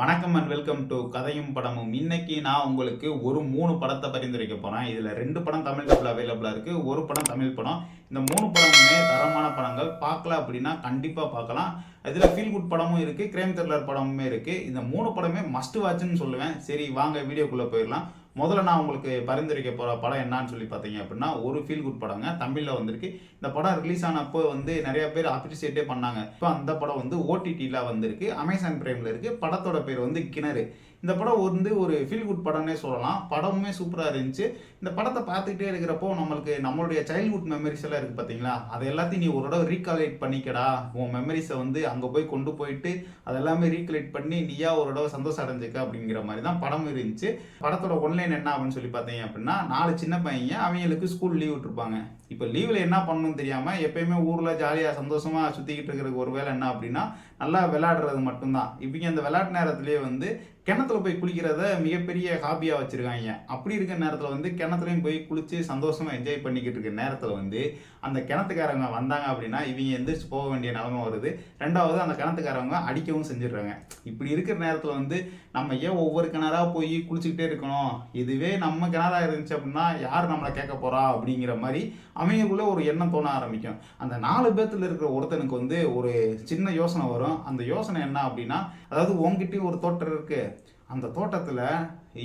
வணக்கம் and welcome to கதையும் படமும். இன்னைக்கு நான் உங்களுக்கு ஒரு மூணு படத்தை பரிந்துரைக்க போறேன். இதுல ரெண்டு படம் தமிழ் டப்பில் அவைலபிளா இருக்கு. ஒரு படம் தமிழ் படம். இந்த மூணு படமுமே தரமான படங்கள். பார்க்கல அப்படின்னா கண்டிப்பா பார்க்கலாம். இதுல ஃபீல் குட் படமும் இருக்கு. கிரைம் த்ரில்லர் படமுமே இருக்கு. இந்த மூணு படமே மஸ்ட் வாட்ச்னு சொல்லுவேன். சரி வாங்க வீடியோக்குள்ள போயிடலாம். முதல்ல நான் உங்களுக்கு பரிந்துரைக்க போகிற படம் என்னன்னு சொல்லி பார்த்தீங்க அப்படின்னா ஒரு ஃபீல் குட் படங்க. தமிழில் வந்திருக்கு. இந்த படம் ரிலீஸ் ஆனப்போ வந்து நிறைய பேர் அப்ரிசியேட்டே பண்ணாங்க. இப்போ அந்த படம் வந்து ஓடிடியில் வந்திருக்கு. அமேசான் பிரைமில் இருக்குது படத்தோட பேர் வந்து கிணறு. இந்த படம் வந்து ஒரு ஃபீல் குட் படம்னே சொல்லலாம். படமுமே சூப்பராக இருந்துச்சு. இந்த படத்தை பார்த்துக்கிட்டே இருக்கிறப்போ நம்மளுக்கு நம்மளுடைய சைல்ட்ஹுட் மெமரிஸ் எல்லாம் இருக்குது பார்த்தீங்களா அது எல்லாத்தையும் நீ ஒரு தடவை ரீகாலேட் பண்ணிக்கடா. உன் மெமரிஸை வந்து அங்கே போய் கொண்டு போயிட்டு அதெல்லாமே ரீகலேட் பண்ணி நீயா ஒரு தடவை சந்தோஷம் அடைஞ்சிக்க அப்படிங்கிற மாதிரி தான் படம் இருந்துச்சு. படத்தோட ஒன்லைன் என்ன அப்படின்னு சொல்லி பார்த்தீங்க அப்படின்னா நாலு சின்ன பையன் அவங்களுக்கு ஸ்கூல் லீவ் விட்டுருப்பாங்க. இப்போ லீவில் என்ன பண்ணணும்னு தெரியாமல் எப்பயுமே ஊரில் ஜாலியாக சந்தோஷமாக சுற்றிக்கிட்டு இருக்கிறதுக்கு ஒரு வேலை என்ன அப்படின்னா நல்லா விளையாடுறது மட்டும்தான். இவங்க அந்த விளையாட்டு நேரத்துலேயே வந்து கிணத்துல போய் குளிக்கிறத மிகப்பெரிய ஹாபியாக வச்சுருக்காங்க. அப்படி இருக்கிற நேரத்தில் வந்து கிணத்துலையும் போய் குளித்து சந்தோஷமாக என்ஜாய் பண்ணிக்கிட்டு இருக்க நேரத்தில் வந்து அந்த கிணத்துக்காரங்க வந்தாங்க அப்படின்னா இவங்க எந்திரிச்சு போக வேண்டிய நிலமை வருது. ரெண்டாவது அந்த கிணத்துக்காரவங்க அடிக்கவும் செஞ்சிடுறாங்க. இப்படி இருக்கிற நேரத்தில் வந்து நம்ம ஏன் ஒவ்வொரு கிணறாக போய் குளிச்சுக்கிட்டே இருக்கணும்? இதுவே நம்ம கிணறா இருந்துச்சு அப்படின்னா யார் நம்மளை கேட்க போகிறா அப்படிங்கிற மாதிரி அவங்களுக்குள்ளே ஒரு எண்ணம் தோண ஆரம்பிக்கும். அந்த நாலு பேர்த்தில் இருக்கிற ஒருத்தனுக்கு வந்து ஒரு சின்ன யோசனை வரும். அந்த யோசனை என்ன அப்படின்னா அதாவது உங்ககிட்டயும் ஒரு தோட்டம் இருக்குது அந்த தோட்டத்தில்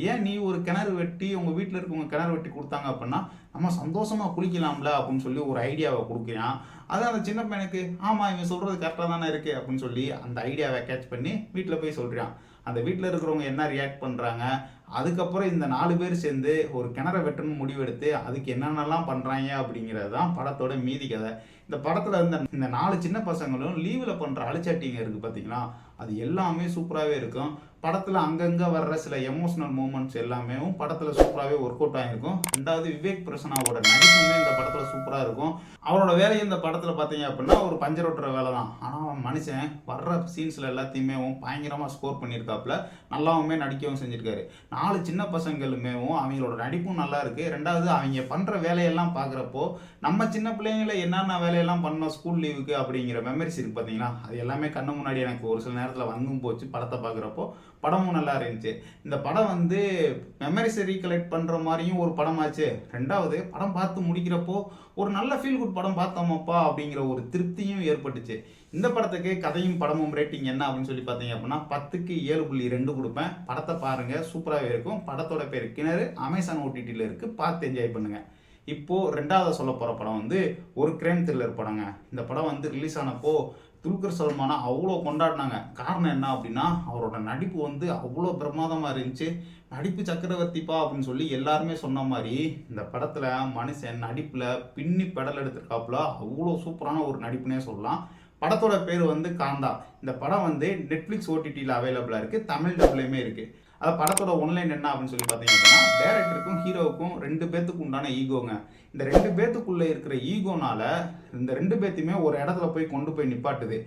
ஏன் நீ ஒரு கிணறு வெட்டி உங்கள் வீட்டில் இருக்கவங்க கிணறு வெட்டி கொடுத்தாங்க அப்படின்னா நம்ம சந்தோஷமாக குளிக்கலாம்ல அப்படின்னு சொல்லி ஒரு ஐடியாவை கொடுக்குறான். அதான் அந்த சின்ன பையனுக்கு ஆமாம் இவன் சொல்கிறது கரெக்டாக தானே இருக்குது அப்படின்னு சொல்லி அந்த ஐடியாவை கேட்ச் பண்ணி வீட்டில் போய் சொல்கிறான் அந்த வீட்டில் இருக்கிறவங்க என்ன ரியாக்ட் பண்ணுறாங்க அதுக்கப்புறம் இந்த நாலு பேர் சேர்ந்து ஒரு கிணற வெட்டணும்னு முடிவெடுத்து அதுக்கு என்னென்னலாம் பண்ணுறாங்க அப்படிங்கிறது தான் படத்தோட மீதி கதை. இந்த படத்தில் இருந்த இந்த நாலு சின்ன பசங்களும் லீவில் பண்ணுற அழிச்சாட்டிங்க இருக்குது பார்த்தீங்களா அது எல்லாமே சூப்பராகவே இருக்கும். படத்தில் அங்கங்கே வர்ற சில எமோஷனல் மூமெண்ட்ஸ் எல்லாமே படத்தில் சூப்பராகவே ஒர்க் அவுட் ஆகிருக்கும் ரெண்டாவது விவேக் பிரசனாவோட நடிப்புமே இந்த படத்தில் சூப்பராக இருக்கும். அவரோட வேலையை இந்த படத்தில் பார்த்தீங்க அப்படின்னா ஒரு பஞ்சர் ஓட்டுற வேலை தான். ஆனால் அவன் மனுஷன் வர்ற சீன்ஸில் எல்லாத்தையுமே பயங்கரமாக ஸ்கோர் பண்ணியிருக்காப்புல. நல்லாவுமே நடிக்கவும் செஞ்சுருக்காரு. நாலு சின்ன பசங்களுமே அவங்களோட நடிப்பும் நல்லா இருக்குது ரெண்டாவது அவங்க பண்ணுற வேலையெல்லாம் பார்க்குறப்போ நம்ம சின்ன பிள்ளைங்கள என்னென்ன வேலையெல்லாம் பண்ணோம் ஸ்கூல் லீவுக்கு அப்படிங்கிற மெமரிஸ் இருக்குது பார்த்தீங்களா அது எல்லாமே கண்ணு முன்னாடி எனக்கு ஒரு சில நேரத்தில் வந்தும் போச்சு படத்தை பார்க்குறப்போ படமும் நல்லா இருந்துச்சு. இந்த படம் வந்து மெமரிஸை ரீகலெக்ட் பண்ணுற மாதிரியும் ஒரு படமாச்சு. ரெண்டாவது படம் பார்த்து முடிக்கிறப்போ ஒரு நல்ல ஃபீல் குட் படம் பார்த்தோமாப்பா அப்படிங்கிற ஒரு திருப்தியும் ஏற்பட்டுச்சு. இந்த படத்துக்கு கதையும் படமும் ரேட்டிங் என்ன அப்படின்னு சொல்லி பார்த்தீங்க அப்படின்னா பத்துக்கு ஏழு புள்ளி ரெண்டு கொடுப்பேன். படத்தை பாருங்கள் சூப்பராகவே இருக்கும். படத்தோட பேர் கிணறு அமேசான் ஓடிடியில் இருக்குது பார்த்து என்ஜாய் பண்ணுங்கள் இப்போது ரெண்டாவது சொல்ல போகிற படம் வந்து ஒரு கிரைம் த்ரில்லர் படங்க. இந்த படம் வந்து ரிலீஸ் ஆனப்போ துல்கர் சல்மானை அவ்வளோ கொண்டாடினாங்க. காரணம் என்ன அப்படின்னா அவரோட நடிப்பு வந்து அவ்வளோ பிரமாதமாக இருந்துச்சு. நடிப்பு சக்கரவர்த்திப்பா அப்படின்னு சொல்லி எல்லாருமே சொன்ன மாதிரி இந்த படத்தில் மனுஷன் நடிப்பில் பின்னி பெடல் எடுத்திருக்காப்புல. அவ்வளோ சூப்பரான ஒரு நடிப்புனே சொல்லலாம். படத்தோட பேர் வந்து காந்தா. இந்த படம் வந்து நெட்ஃப்ளிக்ஸ் ஓடிடியில் அவைலபிளாக இருக்குது தமிழ் டப்லையுமே இருக்குது அது படத்தோட ஒன்லைன் என்ன அப்படின்னு சொல்லி பார்த்தீங்கன்னா டேரக்டருக்கும் ஹீரோவுக்கும் ரெண்டு பேர்த்துக்கு உண்டான ஈகோங்க. இந்த ரெண்டு பேர்த்துக்குள்ளே இருக்கிற ஈகோனால இந்த ரெண்டு பேர்த்தையுமே ஒரு இடத்துல போய் கொண்டு போய் நிப்பாட்டுது.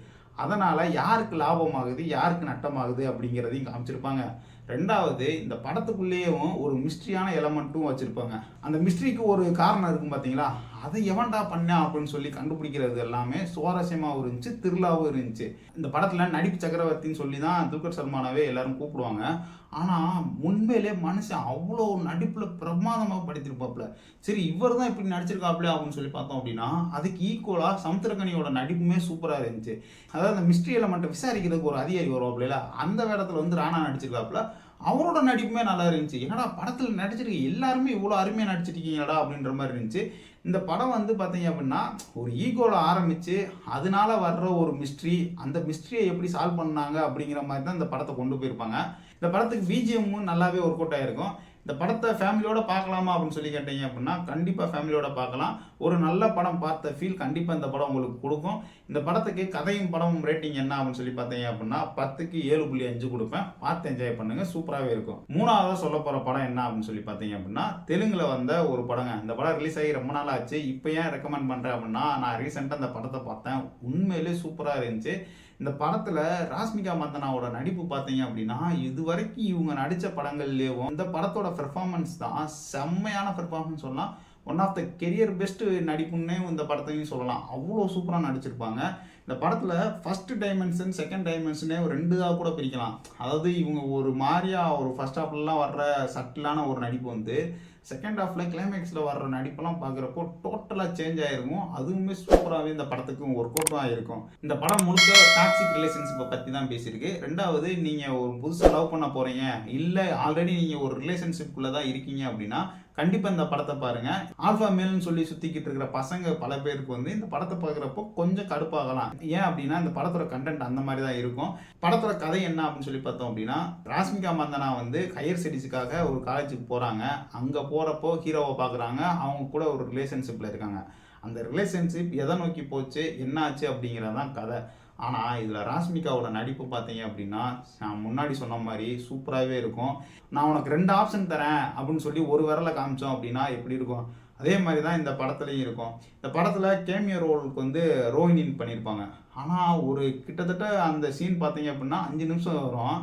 அதனால் யாருக்கு லாபமாகுது யாருக்கு நட்டமாகுது அப்படிங்கிறதையும் காமிச்சிருப்பாங்க. ரெண்டாவது இந்த படத்துக்குள்ளேயும் ஒரு மிஸ்ட்ரியான எலமெண்ட்டும் வச்சுருப்பாங்க. அந்த மிஸ்ட்ரிக்கு ஒரு காரணம் இருக்கும் பார்த்தீங்களா அதை எவன்டா பண்ணேன் அப்படின்னு சொல்லி கண்டுபிடிக்கிறது எல்லாமே சுவாரஸ்யமாகவும் இருந்துச்சு திருவிழாவும் இருந்துச்சு. இந்த படத்தில் நடிப்பு சக்கரவர்த்தின்னு சொல்லி தான் துல்கர் சல்மானாவே எல்லாரும் கூப்பிடுவாங்க. ஆனால் உண்மையிலே மனுஷன் அவ்வளோ நடிப்பில் பிரமாதமாக படித்திருப்பாப்புல. சரி இவர் தான் இப்படி நடிச்சிருக்காப்புல அப்படின்னு சொல்லி பார்த்தோம் அப்படின்னா அதுக்கு ஈக்குவலாக சமுத்திரக்கனியோட நடிப்புமே சூப்பராக இருந்துச்சு. அதாவது அந்த மிஸ்ட்ரி எலமெண்ட்டை விசாரிக்கிறதுக்கு ஒரு அதிகாரி வருவாப்புல அந்த வேடத்தில் வந்து ராணா நடிச்சிருக்காப்புல. அவரோட நடிப்புமே நல்லா இருந்துச்சு. என்னடா படத்தில் நடிச்சிருக்க எல்லாருமே இவ்வளோ அருமையாக நடிச்சிருக்கீங்கடா அப்படின்ற மாதிரி இருந்துச்சு. இந்த படம் வந்து பார்த்தீங்க அப்படின்னா ஒரு ஈகோவில் ஆரம்பித்து அதனால வர்ற ஒரு மிஸ்ட்ரி அந்த மிஸ்ட்ரியை எப்படி சால்வ் பண்ணாங்க அப்படிங்கிற மாதிரி தான் இந்த படத்தை கொண்டு போயிருப்பாங்க. இந்த படத்துக்கு பிஜிஎம்மும் நல்லாவே ஒர்க் அவுட் ஆகிருக்கும் இந்த படத்தை ஃபேமிலியோட பார்க்கலாமா அப்படின்னு சொல்லி கேட்டீங்க அப்படின்னா கண்டிப்பாக ஃபேமிலியோட பார்க்கலாம். ஒரு நல்ல படம் பார்த்த ஃபீல் கண்டிப்பாக இந்த படம் உங்களுக்கு கொடுக்கும். இந்த படத்துக்கு கதையும் படமும் ரேட்டிங் என்ன அப்படின்னு சொல்லி பார்த்தீங்க அப்படின்னா பத்துக்கு ஏழு புள்ளி அஞ்சு கொடுப்பேன். பார்த்து என்ஜாய் பண்ணுங்க சூப்பராகவே இருக்கும். மூணாவதாக சொல்ல போகிற படம் என்ன அப்படின்னு சொல்லி பார்த்தீங்க அப்படின்னா தெலுங்கில் வந்த ஒரு படங்க. இந்த படம் ரிலீஸ் ஆகி ரொம்ப நாள் ஆச்சு. இப்போ ஏன் ரெக்கமெண்ட் பண்ணுறேன் அப்படின்னா நான் ரீசெண்டாக இந்த படத்தை பார்த்தேன். உண்மையிலே சூப்பராக இருந்துச்சு. இந்த படத்தில் ராஸ்மிகா மந்தனாவோட நடிப்பு பார்த்தீங்க அப்படின்னா இது வரைக்கும் இவங்க நடித்த படங்கள்லேயும் இந்த படத்தோட பெர்ஃபார்மன்ஸ் தான் செம்மையான பெர்ஃபார்மன்ஸ் சொல்லலாம். One of the career best நடிப்புன்னே இந்த படத்தையும் சொல்லலாம். அவ்வளோ சூப்பராக நடிச்சிருப்பாங்க. இந்த படத்தில் ஃபஸ்ட்டு டைமென்ஷன் செகண்ட் டைமென்ஷனே ஒரு ரெண்டு இதாக கூட பிரிக்கலாம். அதாவது இவங்க ஒரு மாதிரியாக ஒரு ஃபர்ஸ்ட் ஹாஃப்லலாம் வர்ற சட்டிலான ஒரு நடிப்பு வந்து செகண்ட் ஹாஃபில் கிளைமேக்ஸில் வர்ற நடிப்பெல்லாம் பார்க்குறப்போ டோட்டலாக சேஞ்ச் ஆகிருக்கும் அதுவுமே சூப்பராகவே இந்த படத்துக்கு ஒர்க் அவுட்டும் ஆகிருக்கும் இந்த படம் முழுக்க டாக்ஸிக் ரிலேஷன்ஷிப்பை பற்றி தான் பேசியிருக்கு. ரெண்டாவது நீங்கள் ஒரு புதுசாக லவ் பண்ண போகிறீங்க இல்லை ஆல்ரெடி நீங்கள் ஒரு ரிலேஷன்ஷிப்புக்குள்ளே தான் இருக்கீங்க அப்படின்னா கண்டிப்பாக இந்த படத்தை பாருங்கள் ஆல்ஃபா மேல்னு சொல்லி சுற்றிக்கிட்டு இருக்கிற பசங்க பல பேருக்கு வந்து இந்த படத்தை பார்க்குறப்போ கொஞ்சம் கடுப்பாகலாம். ஏன் அப்படின்னா இந்த படத்தோட கண்டென்ட் அந்த மாதிரி தான் இருக்கும். படத்தோட கதை என்ன அப்படின்னு சொல்லி பார்த்தோம் அப்படின்னா ராஸ்மிகா மந்தனா வந்து ஹையர் ஸ்டடீஸுக்காக ஒரு காலேஜுக்கு போகிறாங்க அங்கே போகிறப்போ ஹீரோவை பார்க்குறாங்க. அவங்க கூட ஒரு ரிலேஷன்ஷிப்பில் இருக்காங்க. அந்த ரிலேஷன்ஷிப் எதை நோக்கி போச்சு என்ன ஆச்சு அப்படிங்கிறது தான் கதை. ஆனால் இதில் ராஷ்மிகாவோட நடிப்பு பார்த்தீங்க அப்படின்னா நான் முன்னாடி சொன்ன மாதிரி சூப்பராகவே இருக்கும். நான் உனக்கு ரெண்டு ஆப்ஷன் தரேன் அப்படின்னு சொல்லி ஒரு விரலை காமிச்சோம் அப்படின்னா எப்படி இருக்கும்? அதே மாதிரி தான் இந்த படத்துலையும் இருக்கும். இந்த படத்தில் கேமியோ ரோலுக்கு வந்து ரோஹினின் பண்ணியிருப்பாங்க ஆனால் ஒரு கிட்டத்தட்ட அந்த சீன் பார்த்தீங்க அப்படின்னா அஞ்சு நிமிஷம் வரும்.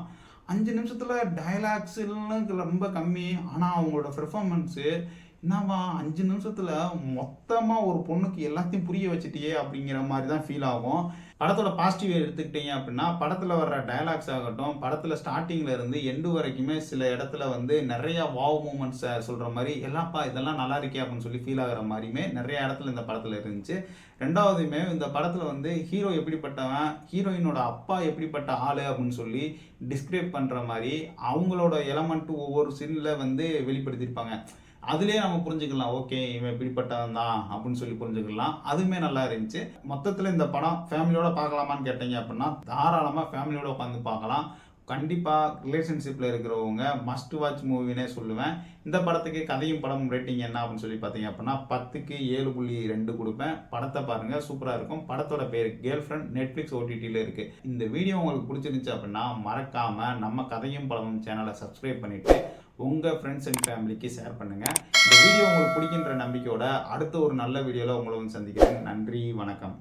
அஞ்சு நிமிஷத்தில் டைலாக்ஸ் ரொம்ப கம்மி. ஆனால் அவங்களோட பெர்ஃபார்மன்ஸு என்னவா அஞ்சு நிமிஷத்தில் மொத்தமாக ஒரு பொண்ணுக்கு எல்லாத்தையும் புரிய வச்சுட்டியே அப்படிங்கிற மாதிரி தான் ஃபீல் ஆகும். படத்தோட பாசிட்டிவ் எடுத்துக்கிட்டீங்க அப்படின்னா படத்தில் வர்ற டயலாக்ஸ் ஆகட்டும் படத்தில் ஸ்டார்டிங்கில் இருந்து எண்டு வரைக்குமே சில இடத்துல வந்து நிறைய வாவ் மூமெண்ட்ஸை சொல்கிற மாதிரி எல்லாப்பா இதெல்லாம் நல்லா இருக்கே அப்படின்னு சொல்லி ஃபீல் ஆகிற மாதிரியுமே நிறைய இடத்துல இந்த படத்தில் இருந்துச்சு. ரெண்டாவதுமே இந்த படத்தில் வந்து ஹீரோ எப்படிப்பட்டவன் ஹீரோயினோட அப்பா எப்படிப்பட்ட ஆள் அப்படின்னு சொல்லி டிஸ்கிரைப் பண்ணுற மாதிரி அவங்களோட எலமெண்ட் ஒவ்வொரு சீனில் வந்து வெளிப்படுத்தியிருப்பாங்க. அதுலேயே நம்ம புரிஞ்சுக்கலாம் ஓகே இவன் இப்படிப்பட்டவன் தான் அப்படின்னு சொல்லி புரிஞ்சுக்கலாம். அதுவுமே நல்லா இருந்துச்சு. மொத்தத்தில் இந்த படம் ஃபேமிலியோட பார்க்கலாமான்னு கேட்டீங்க அப்படின்னா தாராளமாக ஃபேமிலியோட உட்காந்து பார்க்கலாம். கண்டிப்பாக ரிலேஷன்ஷிப்பில் இருக்கிறவங்க மஸ்ட் வாட்ச் மூவினே சொல்லுவேன். இந்த படத்துக்கு கதையும் படம் ரேட்டிங் என்ன அப்படின்னு சொல்லி பார்த்தீங்க அப்படின்னா பத்துக்கு ஏழு புள்ளி ரெண்டு கொடுப்பேன். படத்தை பாருங்கள் சூப்பராக இருக்கும். படத்தோட பேர் கேர்ள் ஃப்ரெண்ட் நெட்ஃப்ளிக்ஸ் ஓடிடியில் இருக்குது இந்த வீடியோ உங்களுக்கு பிடிச்சிருந்துச்சு அப்படின்னா மறக்காமல் நம்ம கதையும் படமும் சேனலை சப்ஸ்கிரைப் பண்ணிவிட்டு உங்கள் ஃப்ரெண்ட்ஸ் அண்ட் ஃபேமிலிக்கு ஷேர் பண்ணுங்கள் இந்த வீடியோ உங்களுக்கு பிடிக்கின்ற நம்பிக்கையோட அடுத்த ஒரு நல்ல வீடியோவில் உங்களை வந்து சந்திக்கிறேன். நன்றி வணக்கம்.